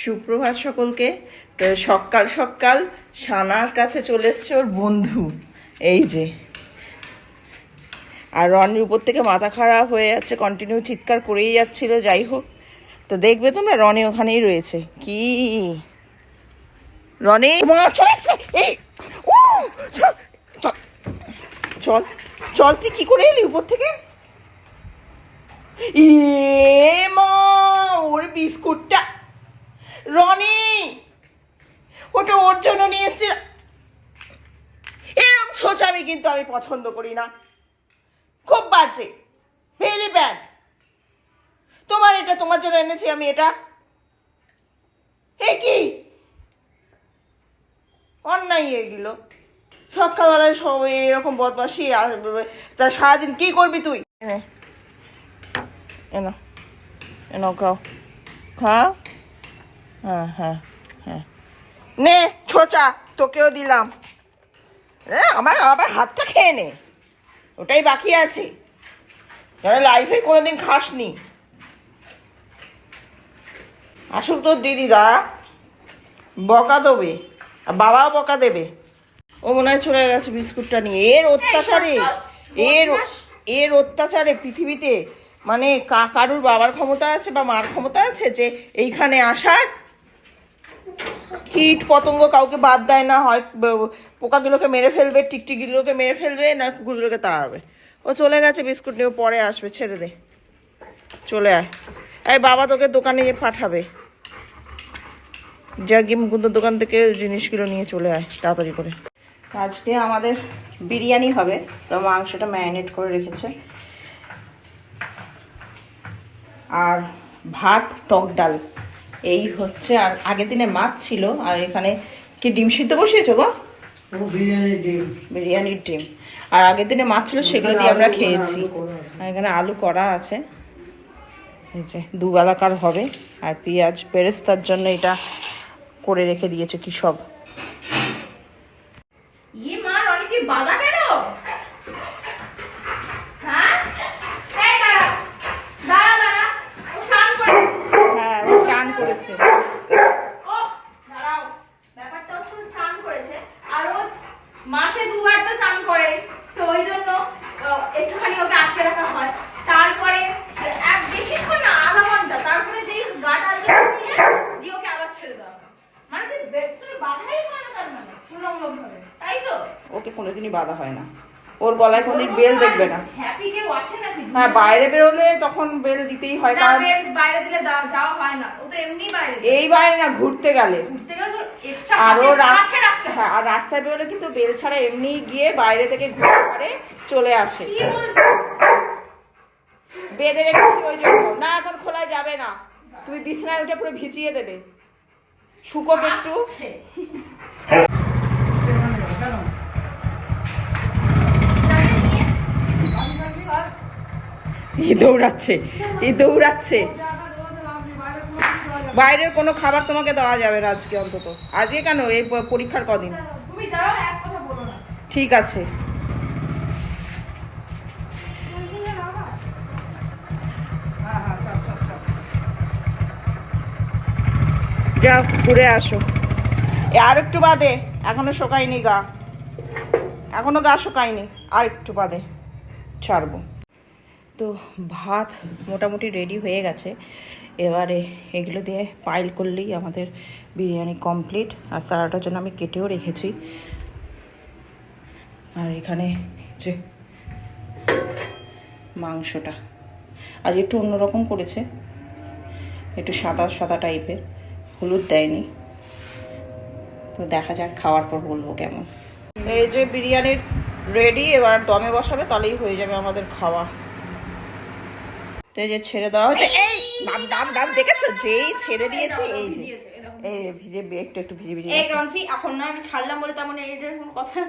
সুপ্রভাত সকলকে। তো সকাল সকাল সানার কাছে চলে এসছে ওর বন্ধু। এই যে। আর রনির উপর থেকে মাথা খারাপ হয়ে যাচ্ছে কন্টিনিউ চিৎকার করেই যাচ্ছিল যাই হোক। তো দেখবে তোমরা রনি ওখানেই রয়েছে। কি? রনি? চলে চল, তুই কি করে এলি উপর থেকে? এ মা ওর বিস্কুটটা রনি, ওটা ওর জন্য নিয়ে এসেছি এরকম ছোচামি কিন্তু আমি পছন্দ করি না। খুব বাজে ভেরি ব্যাড তোমার এটা, তোমার জন্য এনেছি আমি এটা। এ কি? অন্যায় এগুলো সকালবেলায় সব এরকম বদমাসি তা সারাদিন কি করবি তুই? এনে, এনো খাও। খাও হ্যাঁ হ্যাঁ হ্যাঁ। নে ছোচা তোকেও দিলাম। এ, আমার আবার হাতটা খেয়ে নে। ওটাই বাকি আছে। যারা লাইফে কোনোদিন খাসনি? আসুক তোর দিদি দাঁড়া। বকা দেবে। আর বাবাও বকা দেবে। ও মনে হয় চলে গেছে বিস্কুটটা নিয়ে। এর অত্যাচারে এর এর অত্যাচারে পৃথিবীতে মানে কারুর বাবার ক্ষমতা আছে বা মার ক্ষমতা আছে যে এইখানে আসার কীট পতঙ্গ কাউকে বাদ দেয় না, হয় পোকাগুলোকে মেরে ফেলবে, টিকটিকিগুলোকে মেরে ফেলবে, না কুকুরগুলোকে তাড়াবে। ও চলে গেছে, বিস্কুট নিয়ে পরে আসবে, ছেড়ে দে। চলে আয়। এই বাবা তোকে দোকানে গিয়ে পাঠাবে। যা গিয়ে মুকুন্দ দোকান থেকে জিনিসগুলো নিয়ে চলে আয়, তাড়াতাড়ি করে। আজকে আমাদের বিরিয়ানি হবে, তো মাংসটা ম্যারিনেট করে রেখেছে। আর ভাত, টক ডাল। এই হচ্ছে আর আগের দিনে মাছ ছিল আর এখানে কি ডিম সিদ্ধ বসিয়েছো গো? বিরিয়ানি বিরিয়ানির ডিম। আর আগের দিনে মাছ ছিল সেগুলো দিয়ে আমরা খেয়েছি। আর এখানে আলু করা আছে। এই যে দুবেলাকার হবে। আর পেঁয়াজ পেরেস্তার জন্য এটা করে রেখে দিয়েছে কি সব। ইয়ে মা বাধা কেন হ্যাঁ এই দাঁড়া দাঁড়া দাঁড়া ও স্নান করে হ্যাঁ ও চান করেছে ও দাঁড়াও ব্যাপারটা হচ্ছে ও চান করেছে আর ও মাসে দুবার তো চান করে তো ওই জন্য আহ, একটুখানি ওকে আটকে রাখা হয় তারপরে এক বেশিক্ষণ না আধা ঘণ্টা তারপরে যেই গাটা দিয়ে দিয়ে ওকে আবার ছেড়ে দেওয়া হয়। মানে তুই বে- তুই বাধাই হয় না তার মানে তুলনামূলক ভাবে তাই তো ওকে কোনোদিনই বাধা হয় না। ওর গলায় কোনোদিন বেল দেখবে না। হ্যাপি কেউ আছে নাকি? হ্যাঁ বাইরে বেরোলে তখন বেল দিতেই হয় কারণ বাইরে দিলে যাওয়া হয় না। ও তো এমনি বাইরে। এই বাইরে না ঘুরতে গেলে। ঘুরতে গেলে তো এক্সট্রা আরও কাছে রাস্তা রাখতে হয়। আর রাস্তায় বেরোলে কিন্তু বেল ছাড়া এমনি গিয়ে বাইরে থেকে ঘুরে পারে চলে আসে। বেঁধে রেখেছি ওই জন্য। না এখন খোলা যাবে না। তুমি বিছানায় উঠে পুরো ভিজিয়ে দেবে। শুকোক একটু। ই দৌড়াচ্ছে ই দৌড়াচ্ছে। বাইরের কোনো খাবার তোমাকে দেওয়া যাবে না আজকে অন্তত। আজকে কেন? এই পরীক্ষার কদিন। ঠিক আছে। যাও ঘুরে আসো। এ আর একটু বাদে এখনও শোকায়নি গা। এখনও গা শোকায়নি আর একটু বাদে। ছাড়বো। তো ভাত মোটামুটি রেডি হয়ে গেছে। এবারে এগুলো দিয়ে পাইল করলেই আমাদের বিরিয়ানি কমপ্লিট আর সারাটার জন্য আমি কেটেও রেখেছি। আর এখানে যে মাংসটা। আজ একটু অন্যরকম করেছে। একটু সাদা সাদা টাইপের হলুদ দেয়নি। তো দেখা যাক খাওয়ার পর বলব কেমন। এই যে বিরিয়ানির রেডি এবার দমে বসাবে, তাহলেই হয়ে যাবে আমাদের খাওয়া। তো এই যে ছেড়ে দেওয়া হচ্ছে এই ডাব ডাব ডাব দেখেছ? যেই ছেড়ে দিয়েছে এই যে। এই ভিজে একটু একটু ভিজে ভিজে এই রনসি এখন না আমি ছাড়লাম বলে তেমন এইটার কোনো কথা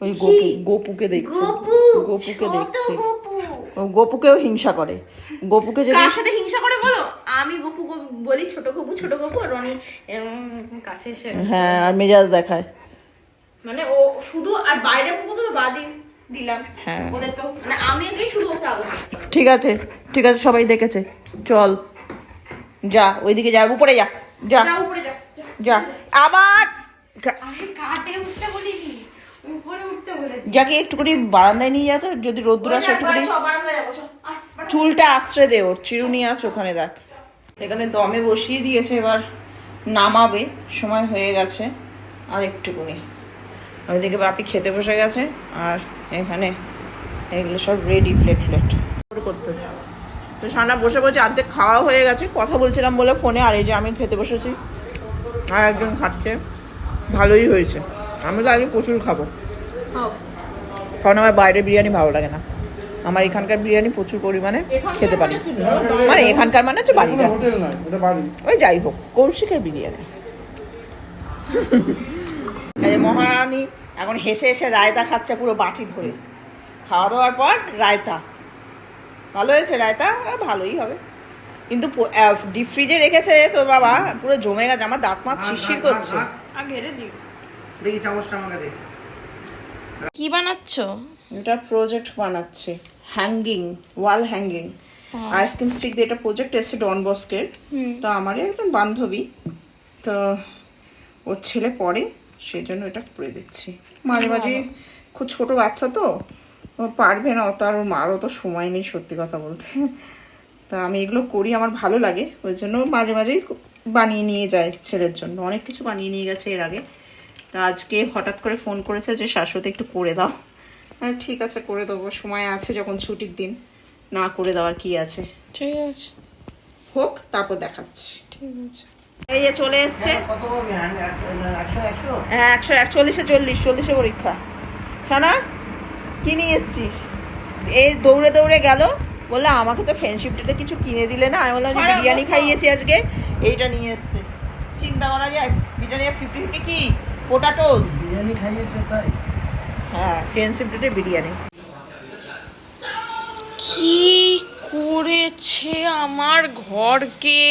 ওই গোপু গোপুকে দেখছে। গপু গোপুকে দেখছে। ও গোপুকেও হিংসা করে। গোপুকে যদি কার সাথে হিংসা করে বলো? আমি গোপু গপু বলি ছোট গপু ছোট গপু রনি কাছে এসে হ্যাঁ আর মেজাজ দেখায়। মানে ও শুধু আর বাইরে পুকু তো বাদই। দিলাম। হ্যাঁ। ওদের তো মানে আমি শুধু ঠিক আছে ঠিক আছে সবাই দেখেছে। চল। যা ওইদিকে যা উপরে যা যা। যা উপরে যা আবার যাকে একটুখানি বারান্দায় নিয়ে যেত যদি রোদ্দুর আসে একটুখানি। চুলটা আশ্রয় দে ওর চিরুনি আছে ওখানে দেখ। এখানে দমে বসিয়ে দিয়েছে এবার নামাবে। সময় হয়ে গেছে আর একটুকুনি। ওইদিকে বাপি খেতে বসে গেছে আর এখানে। এগুলো সব রেডি প্লেট প্লেট করতে তো সানা বসে বসে অর্ধেক খাওয়া হয়ে গেছে কথা বলছিলাম বলে ফোনে আর এই যে আমি খেতে বসেছি আর একজন খাচ্ছে। ভালোই হয়েছে। আমি তো আগে প্রচুর খাব। কারণ আমার বাইরের বিরিয়ানি ভালো লাগে না। আমার এখানকার বিরিয়ানি প্রচুর পরিমাণে খেতে পারি। মানে এখানকার মানে হচ্ছে বাড়িটা। বাড়ি। ওই যাই হোক কৌশিকের বিরিয়ানি। মহারানী এখন হেসে হেসে রায়তা খাচ্ছে পুরো বাটি ধরে। খাওয়া দাওয়ার পর রায়তা। ভালো হয়েছে রায়তা? ভালোই হবে। কিন্তু ডিপ ফ্রিজে রেখেছে তোর বাবা পুরো জমে গেছে আমার দাঁত মাত শিরশির করছে। আগে রে দিই। দেখি চামচটা আমাকে দে। কি বানাচ্ছ? এটা প্রজেক্ট বানাচ্ছে। Hanging wall hanging ice cream stick দিয়ে এটা প্রজেক্ট এসেছে ডন বস্কের তো আমারই একজন বান্ধবী। তো ওর ছেলে পড়ে। সেই জন্য এটা করে দিচ্ছি। মাঝে মাঝে খুব ছোট বাচ্চা তো পারবে না অত আর মারও তো সময় নেই সত্যি কথা বলতে। তা আমি এগুলো করি আমার ভালো লাগে ওই জন্য মাঝে মাঝেই বানিয়ে নিয়ে যায় ছেলের জন্য। অনেক কিছু বানিয়ে নিয়ে গেছে এর আগে। তা আজকে হঠাৎ করে ফোন করেছে যে শাশ্বতে একটু করে দাও। হ্যাঁ ঠিক আছে করে দেবো সময় আছে যখন ছুটির দিন। না করে দেওয়ার কি আছে? ঠিক আছে। হোক তারপর দেখাচ্ছি। ঠিক আছে। এই যে চলে এসছে। হ্যাঁ একশো হ্যাঁ একচল্লিশে চল্লিশ চল্লিশে পরীক্ষা। সানা কি নিয়ে এসছিস? এই দৌড়ে দৌড়ে গেল। বলল আমাকে তো ফ্রেন্ডশিপ ডেতে কিছু কিনে দিলে না? আমি বললাম বিরিয়ানি খাইয়েছি আজকে। এইটা নিয়ে এসছে। চিন্তা করা যায় বিরিয়ানি ফিফটি ফিফটি কি? পোটাটোস বিরিয়ানি খাইয়েছে তাই? হ্যাঁ ফ্রেন্ডশিপ ডেটে বিরিয়ানি। কি করেছে আমার ঘরকে?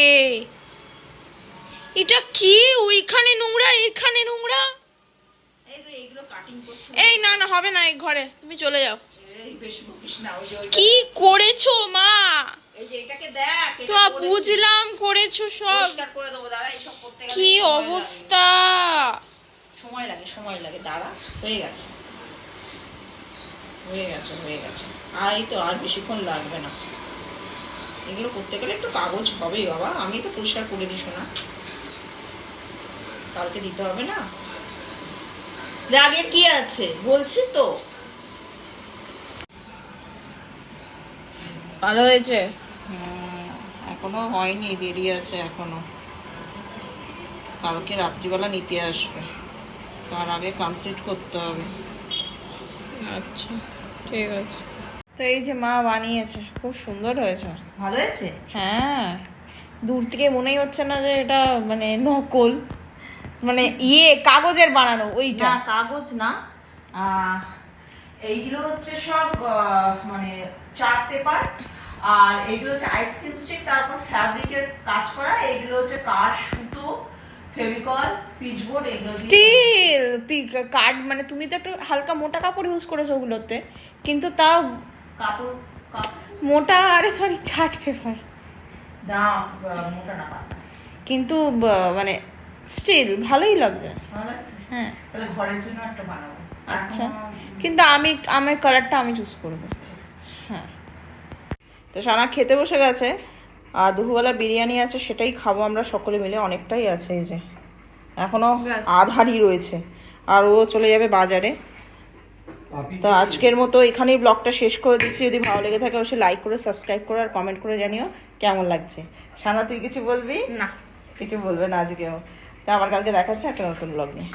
এটা কি? ওইখানে নোংরা, এখানে নোংরা? এই না না, হবে না এই ঘরে। তুমি চলে যাও। কি করেছ মা? তো বুঝলাম করেছ সব। কি অবস্থা? সময় লাগে সময় লাগে। দাঁড়া, হয়ে গেছে। হয়ে গেছে হয়ে গেছে। আর এই তো আর বেশিক্ষণ লাগবে না। এগুলো করতে গেলে একটু কাগজ হবেই বাবা। আমি তো পরিষ্কার করে দিস না কালকে দিতে হবে না? রাগে কি আছে? বলছি তো। ভালো হয়েছে? এখনও হয়নি দেরি আছে এখনও। কালকে রাত্রিবেলা নিতে আসবে। তার আগে কমপ্লিট করতে হবে। আচ্ছা ঠিক আছে। তো এই যে মা বানিয়েছে খুব সুন্দর হয়েছে। ভালো হয়েছে? হ্যাঁ। দূর থেকে মনেই হচ্ছে না যে এটা মানে নকল। মানে ইয়ে কাগজের বানানো ওইটা। না কাগজ না। এইগুলো হচ্ছে সব মানে চার্ট পেপার। আর এগুলো হচ্ছে আইসক্রিম স্টিক তারপর ফ্যাব্রিকের কাজ করা। এগুলো হচ্ছে কাঠ সুতো ফেভিকল পিচবোর্ড এগুলো স্টিল কার্ড মানে তুমি তো একটু হালকা মোটা কাপড় ইউজ করেছ ওগুলোতে কিন্তু তাও কাপড় কাপড়? মোটা আরে সরি চার্ট পেপার না মোটা না কিন্তু মানে স্টিল ভালোই লাগছে। হ্যাঁ। তাহলে ঘরের জন্য একটা বানাবো। আচ্ছা। কিন্তু আমি আমার কালারটা আমি চুজ করব। হ্যাঁ। তো সানা খেতে বসে গেছে। আর দুপুরবেলা বিরিয়ানি আছে সেটাই খাব আমরা সকলে মিলে। অনেকটাই আছে এই যে। এখনও ব্যাস। আধারই রয়েছে। আর ও চলে যাবে বাজারে। তো আজকের মতো এখানেই ব্লগটা শেষ করে দিচ্ছি। যদি ভালো লেগে থাকে অবশ্যই লাইক করে সাবস্ক্রাইব করে আর কমেন্ট করে জানিও কেমন লাগছে। সানা তুই কিছু বলবি? না। কিছু বলবে না আজকেও? তা আবার কালকে দেখা দেখাচ্ছে একটা নতুন ব্লগ নিয়ে।